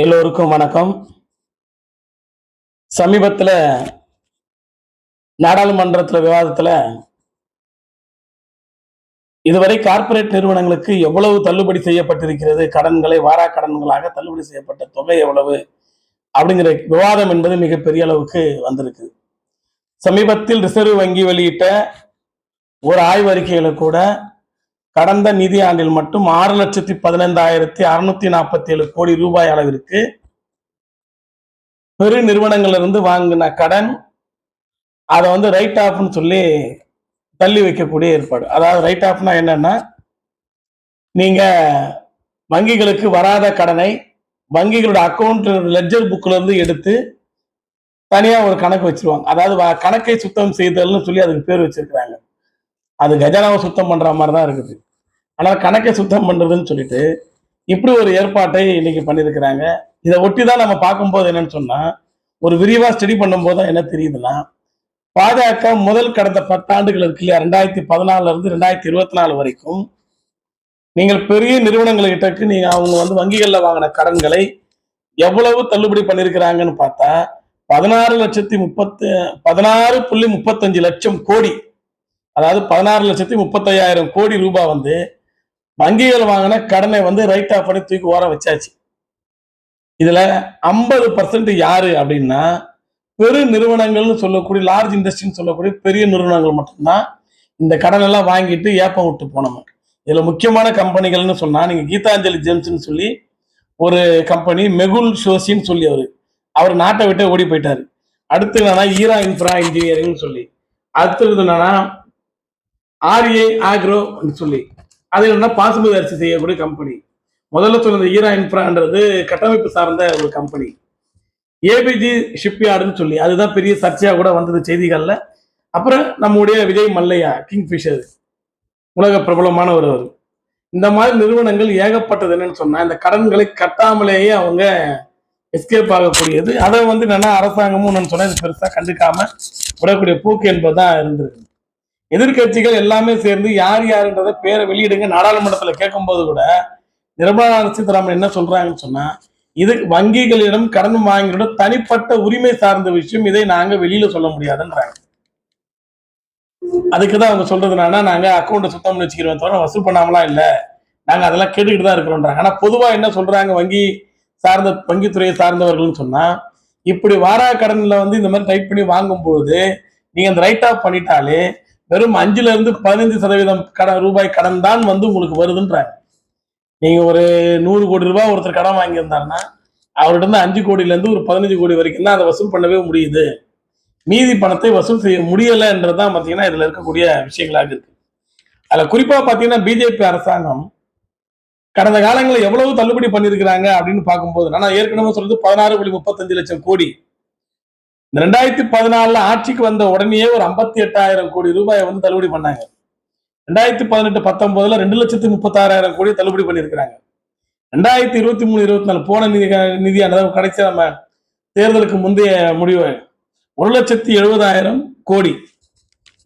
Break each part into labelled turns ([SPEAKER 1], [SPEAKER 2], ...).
[SPEAKER 1] எல்லோருக்கும் வணக்கம். சமீபத்தில் நாடாளுமன்றத்தில் விவாதத்தில் இதுவரை கார்ப்பரேட் நிறுவனங்களுக்கு எவ்வளவு தள்ளுபடி செய்யப்பட்டிருக்கிறது? கடன்களை வாரா கடன்களாக தள்ளுபடி செய்யப்பட்ட தொகை எவ்வளவு? அப்படிங்கிற விவாதம் என்பது மிகப்பெரிய அளவுக்கு வந்திருக்கு. சமீபத்தில் ரிசர்வ் வங்கி வெளியிட்ட ஒரு ஆய்வறிக்கையில கூட கடந்த நிதியாண்டில் மட்டும் ஆறு லட்சத்தி பதினைந்தாயிரத்தி அறுநூத்தி நாற்பத்தி ஏழு கோடி ரூபாய் அளவிற்கு பெரு நிறுவனங்களிலிருந்து வாங்கின கடன் அதை வந்து ரைட் ஆஃப்னு சொல்லி தள்ளி வைக்கக்கூடிய ஏற்பாடு. அதாவது ரைட் ஆஃப்னா என்னன்னா நீங்க வங்கிகளுக்கு வராத கடனை வங்கிகளோட அக்கௌண்ட் லெட்ஜர் புக்ல இருந்து எடுத்து தனியா ஒரு கணக்கு வச்சிருவாங்க. அதாவது கணக்கை சுத்தம் செய்தல்னு சொல்லி அதுக்கு பேர் வச்சிருக்கிறாங்க. அது கஜானாவை சுத்தம் பண்ற மாதிரி தான் இருக்குது. ஆனால் கணக்கை சுத்தம் பண்றதுன்னு சொல்லிட்டு இப்படி ஒரு ஏற்பாட்டை இன்னைக்கு பண்ணியிருக்கிறாங்க. இதை ஒட்டி தான் நம்ம பார்க்கும்போது என்னன்னு சொன்னால் ஒரு விரிவாக ஸ்டடி பண்ணும்போது தான் என்ன தெரியுதுன்னா பாஜக முதல் கடந்த பத்தாண்டுகள் இருக்கு இல்லையா? ரெண்டாயிரத்தி பதினாலுல இருந்து ரெண்டாயிரத்தி இருபத்தி நாலு வரைக்கும் நீங்கள் பெரிய நிறுவனங்கள்கிட்ட நீங்க அவங்க வந்து வங்கிகளில் வாங்கின கடன்களை எவ்வளவு தள்ளுபடி பண்ணியிருக்கிறாங்கன்னு பார்த்தா பதினாறு லட்சத்தி முப்பத்து பதினாறு புள்ளி முப்பத்தஞ்சு லட்சம் கோடி அதாவது பதினாறு லட்சத்தி முப்பத்தையாயிரம் கோடி ரூபாய் வந்து வங்கிகள் வாங்கின கடனை வந்து ரைட் ஆஃப் பண்ணி தூக்கி ஓர வச்சாச்சு. இதுல ஐம்பது பர்சன்ட் யாரு அப்படின்னா பெரு நிறுவனங்கள்னு சொல்லக்கூடிய லார்ஜ் இண்டஸ்ட்ரின்னு சொல்லக்கூடிய பெரிய நிறுவனங்கள் மட்டும்தான் இந்த கடன் எல்லாம் வாங்கிட்டு ஏப்பம் விட்டு போனவங்க. இதுல முக்கியமான கம்பெனிகள்னு சொன்னா நீங்க கீதாஞ்சலி ஜேம்ஸ்ன்னு சொல்லி ஒரு கம்பெனி மெகுல் ஷோசின்னு சொல்லி அவரு. அவர் நாட்டை விட்டு ஓடி போயிட்டாரு. அடுத்து என்னன்னா ஈரா இன்ஃப்ரா இன்ஜினியரிங்னு சொல்லி. அடுத்தது என்னன்னா ஆர்ஏ ஆக்ரோ சொல்லி. அது என்னன்னா பாசுமதி அரிசி செய்யக்கூடிய கம்பெனி முதல்ல சொன்னது ஈரா இன்ஃப்ரான்றது கட்டமைப்பு சார்ந்த ஒரு கம்பெனி ஏபிஜி ஷிப்யார்டுன்னு சொல்லி அதுதான் பெரிய சர்ச்சையா கூட வந்தது செய்திகளில். அப்புறம் நம்முடைய விஜய் மல்லையா கிங் ஃபிஷர் உலக பிரபலமான ஒருவர். இந்த மாதிரி நிறுவனங்கள் ஏகப்பட்டது என்னன்னு சொன்னா இந்த கடன்களை கட்டாமலேயே அவங்க எஸ்கேப் ஆகக்கூடியது. அதை வந்து என்னன்னா அரசாங்கமும் நான் சொன்னா இது பெருசா கண்டுக்காம விடக்கூடிய போக்கு என்பதுதான் இருந்திருக்கு. எதிர்க்கட்சிகள் எல்லாமே சேர்ந்து யார் யாருன்றதை பேரை வெளியிடுங்க. நாடாளுமன்றத்துல கேட்கும்போது கூட நிர்மலா சீதாராமன் என்ன சொல்றாங்கன்னு சொன்னா இது வங்கிகளிடம் கடன் வாங்கியோட தனிப்பட்ட உரிமை சார்ந்த விஷயம் இதை நாங்க வெளியில சொல்ல முடியாதுன்றாங்க. அதுக்கு தான் அவங்க சொல்றதுனா நாங்க அக்கௌண்ட் சுத்தம் பண்ணி வச்சுக்கிறோம் தவிர வசூல் பண்ணாமலாம் இல்ல. நாங்க அதெல்லாம் கேட்டுக்கிட்டு தான் இருக்கிறோன்றாங்க. ஆனா பொதுவா என்ன சொல்றாங்க வங்கி சார்ந்த வங்கித்துறையை சார்ந்தவர்கள்னு சொன்னா இப்படி வாரா கடன்ல வந்து இந்த மாதிரி டைப் பண்ணி வாங்கும்போது நீங்க அந்த ரைட் ஆஃப் பண்ணிட்டாலே வெறும் அஞ்சுல இருந்து பதினஞ்சு சதவீதம் கடன் ரூபாய் கடன் தான் வந்து உங்களுக்கு வருதுன்றாங்க. நீங்க ஒரு நூறு கோடி ரூபாய் ஒருத்தர் கடன் வாங்கியிருந்தாருன்னா அவர்கிட்ட இருந்து அஞ்சு கோடியில இருந்து ஒரு பதினஞ்சு கோடி வரைக்கும் தான் அதை வசூல் பண்ணவே முடியுது. மீதி பணத்தை வசூல் செய்ய முடியலைன்றதுதான் பாத்தீங்கன்னா இதுல இருக்கக்கூடிய விஷயங்களாக இருக்கு. அதுல குறிப்பா பாத்தீங்கன்னா பிஜேபி அரசாங்கம் கடந்த காலங்களில் எவ்வளவு தள்ளுபடி பண்ணியிருக்கிறாங்க அப்படின்னு பார்க்கும்போது நான் ஏற்கனவே சொல்றது பதினாறு புள்ளி முப்பத்தஞ்சு லட்சம் கோடி. இந்த ரெண்டாயிரத்தி பதினாலுல ஆட்சிக்கு வந்த உடனேயே ஒரு ஐம்பத்தி எட்டாயிரம் கோடி ரூபாயை வந்து தள்ளுபடி பண்ணாங்க. ரெண்டாயிரத்தி பதினெட்டு பத்தொன்பதுல ரெண்டு லட்சத்தி முப்பத்தாறாயிரம் கோடி தள்ளுபடி பண்ணியிருக்கிறாங்க. ரெண்டாயிரத்தி இருபத்தி மூணு இருபத்தி நாலு போன நிதி நிதியானது கடைசி நம்ம தேர்தலுக்கு முந்தைய முடிவு. ஒரு லட்சத்தி எழுபதாயிரம் கோடி.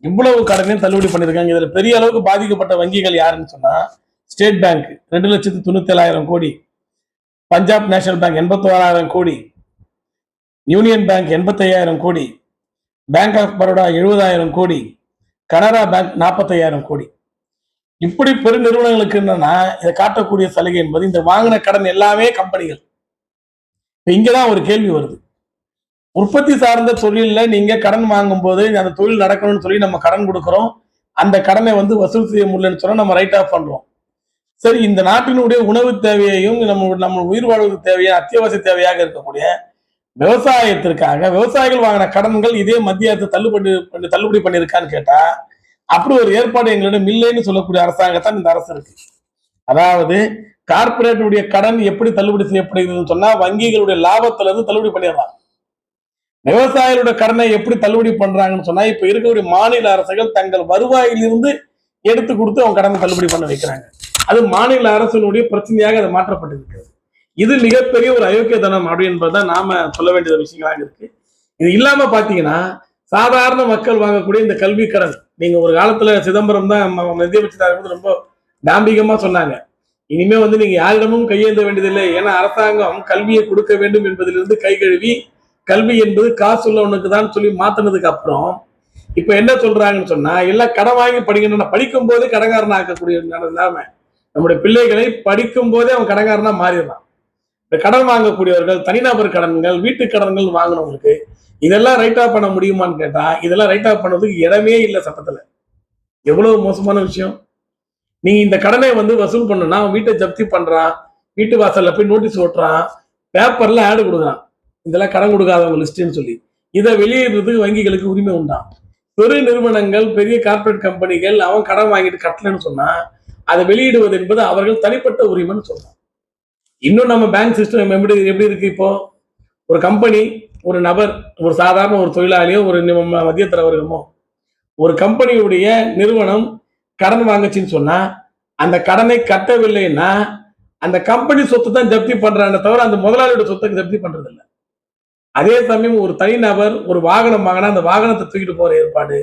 [SPEAKER 1] இவ்வளவு கடனையும் தள்ளுபடி பண்ணியிருக்காங்க. இதுல பெரிய அளவுக்கு பாதிக்கப்பட்ட வங்கிகள் யாருன்னு சொன்னா ஸ்டேட் பேங்க் ரெண்டு லட்சத்தி தொண்ணூத்தி ஏழாயிரம் கோடி. பஞ்சாப் நேஷனல் பேங்க் எண்பத்தோராயிரம் கோடி. யூனியன் பேங்க் எண்பத்தையாயிரம் கோடி பேங்க் ஆஃப் பரோடா எழுபதாயிரம் கோடி கனரா பேங்க் நாற்பத்தையாயிரம் கோடி. இப்படி பெருநிறுவனங்களுக்கு என்னன்னா இதை காட்டக்கூடிய சலுகை என்பது இந்த வாங்கின கடன் எல்லாமே கம்பெனிகள். இப்ப இங்கதான் ஒரு கேள்வி வருது. உற்பத்தி சார்ந்த தொழிலில் நீங்க கடன் வாங்கும் போது அந்த தொழில் நடக்கணும்னு சொல்லி நம்ம கடன் கொடுக்குறோம். அந்த கடனை வந்து வசூல் செய்ய முடியலன்னு சொன்னால் நம்ம ரைட் ஆஃப் பண்றோம். சரி இந்த நாட்டினுடைய உணவு தேவையையும் நம்ம நம்ம உயிர் வாழ்வதற்கு தேவையான அத்தியாவசிய தேவையாக இருக்கக்கூடிய விவசாயத்திற்காக விவசாயிகள் வாங்கின கடன்கள் இதே மத்திய அரசு தள்ளுபடி பண்ணி தள்ளுபடி பண்ணியிருக்கான்னு கேட்டா அப்படி ஒரு ஏற்பாடு எங்களிடம் இல்லைன்னு சொல்லக்கூடிய அரசாங்கத்தான் இந்த அரசு இருக்கு. அதாவது கார்பரேட்டுடைய கடன் எப்படி தள்ளுபடி செய்யப்படுகிறதுன்னு சொன்னா வங்கிகளுடைய லாபத்துல இருந்து தள்ளுபடி பண்ணிடலாம் விவசாயிகளுடைய கடனை எப்படி தள்ளுபடி பண்றாங்கன்னு சொன்னா இப்ப இருக்கக்கூடிய மாநில அரசுகள் தங்கள் வருவாயிலிருந்து எடுத்து கொடுத்து அவங்க கடனை தள்ளுபடி பண்ண வைக்கிறாங்க. அது மாநில அரசினுடைய பிரச்சனையாக அது மாற்றப்பட்டிருக்கிறது. இது மிகப்பெரிய ஒரு அயோக்கியதனம் அப்படி என்பதுதான் நாம சொல்ல வேண்டிய விஷயங்களாக இருக்கு. இது இல்லாம பாத்தீங்கன்னா சாதாரண மக்கள் வாங்கக்கூடிய இந்த கல்வி கடன் நீங்க ஒரு காலத்துல சிதம்பரம் தான் நிதிய நிதியமைச்சராக ரொம்ப டாம்பிகமா சொன்னாங்க. இனிமே வந்து நீங்க யாரிடமும் கையேந்த வேண்டியதில்லை. ஏன்னா அரசாங்கம் கல்வியை கொடுக்க வேண்டும் என்பதிலிருந்து கை கழுவி கல்வி என்பது காசு உள்ளவனுக்கு தான் சொல்லி மாத்தினதுக்கு அப்புறம் இப்ப என்ன சொல்றாங்கன்னு சொன்னா எல்லாம் கடன் வாங்கி படிக்கணும்னா படிக்கும் போதே கடங்காரன் ஆக்கக்கூடிய நிலைமை நம்முடைய பிள்ளைகளை படிக்கும் போதே அவன் கடங்காரனா மாறிடுறான். இந்த கடன் வாங்கக்கூடியவர்கள் தனிநபர் கடன்கள் வீட்டு கடன்கள் வாங்கினவங்களுக்கு இதெல்லாம் ரைட் ஆஃப் பண்ண முடியுமான்னு கேட்டா இதெல்லாம் ரைட் ஆஃப் பண்ணதுக்கு இடமே இல்லை சட்டத்துல. எவ்வளவு மோசமான விஷயம். நீங்க இந்த கடனை வந்து வசூல் பண்ணனா அவன் வீட்டை ஜப்தி பண்றான் வீட்டு வாசல்ல போய் நோட்டீஸ் ஓட்டுறான் பேப்பர்ல ஆடு கொடுக்குறான். இதெல்லாம் கடன் கொடுக்காதவங்க லிஸ்ட்னு சொல்லி. இதை வெளியிடுறதுக்கு வங்கிகளுக்கு உரிமை உண்டாம் பெரு நிறுவனங்கள் பெரிய கார்ப்பரேட் கம்பெனிகள் அவன் கடன் வாங்கிட்டு கட்டலன்னு சொன்னா அதை வெளியிடுவது என்பது அவர்கள் தனிப்பட்ட உரிமைன்னு சொல்றான். இன்னும் நம்ம பேங்க் சிஸ்டம் எப்படி எப்படி இருக்கு இப்போ? ஒரு கம்பெனி ஒரு நபர் ஒரு சாதாரண ஒரு தொழிலாளியோ ஒரு மத்திய ம- ஒரு கம்பெனியுடைய நிறுவனம் கடன் வாங்குச்சுன்னு சொன்னா அந்த கடனை கட்டவில்லைன்னா அந்த கம்பெனி சொத்து தான் ஜப்தி பண்றாங்க தவிர அந்த முதலாளியோட சொத்தை ஜப்தி பண்றது அதே சமயம் ஒரு தனிநபர் ஒரு வாகனம் வாங்கினா அந்த வாகனத்தை தூக்கிட்டு போற ஏற்பாடு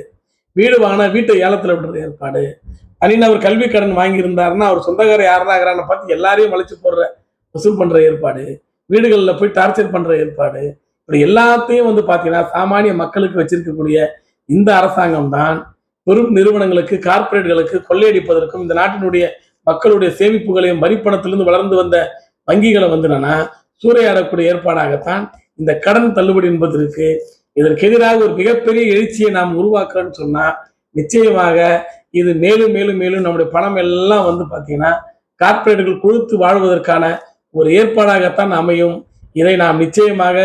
[SPEAKER 1] வீடு வாங்கினா வீட்டை ஏலத்துல விடுற ஏற்பாடு தனிநபர் கல்வி கடன் வாங்கியிருந்தாருன்னா அவர் சொந்தக்காரர் யாருனாங்கிறான்னு பார்த்து எல்லாரையும் வளைச்சு போடுற வசூல் பண்ணுற ஏற்பாடு வீடுகளில் போய் டார்ச்சர் பண்ணுற ஏற்பாடு இப்படி எல்லாத்தையும் வந்து பார்த்தீங்கன்னா சாமானிய மக்களுக்கு வச்சிருக்கக்கூடிய இந்த அரசாங்கம் தான் பெரும் நிறுவனங்களுக்கு கார்ப்பரேட்களுக்கு கொள்ளையடிப்பதற்கும் இந்த நாட்டினுடைய மக்களுடைய சேமிப்புகளையும் வரிப்பணத்திலிருந்து வளர்ந்து வந்த வங்கிகளை வந்து என்னன்னா சூறையாடக்கூடிய ஏற்பாடாகத்தான் இந்த கடன் தள்ளுபடி என்பது இருக்கு இதற்கு எதிராக ஒரு மிகப்பெரிய எழுச்சியை நாம் உருவாக்குறோம்னு சொன்னா நிச்சயமாக இது மேலும் மேலும் மேலும் நம்முடைய பணம் எல்லாம் வந்து பார்த்தீங்கன்னா கார்ப்பரேட்டுகள் கொடுத்து வாழ்வதற்கான ஒரு ஏற்பாடாகத்தான் அமையும். இதை நாம் நிச்சயமாக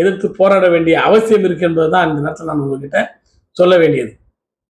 [SPEAKER 1] எதிர்த்து போராட வேண்டிய அவசியம் இருக்கு என்பதுதான் இந்த நேரத்தில் நான் உங்ககிட்ட சொல்ல வேண்டியது.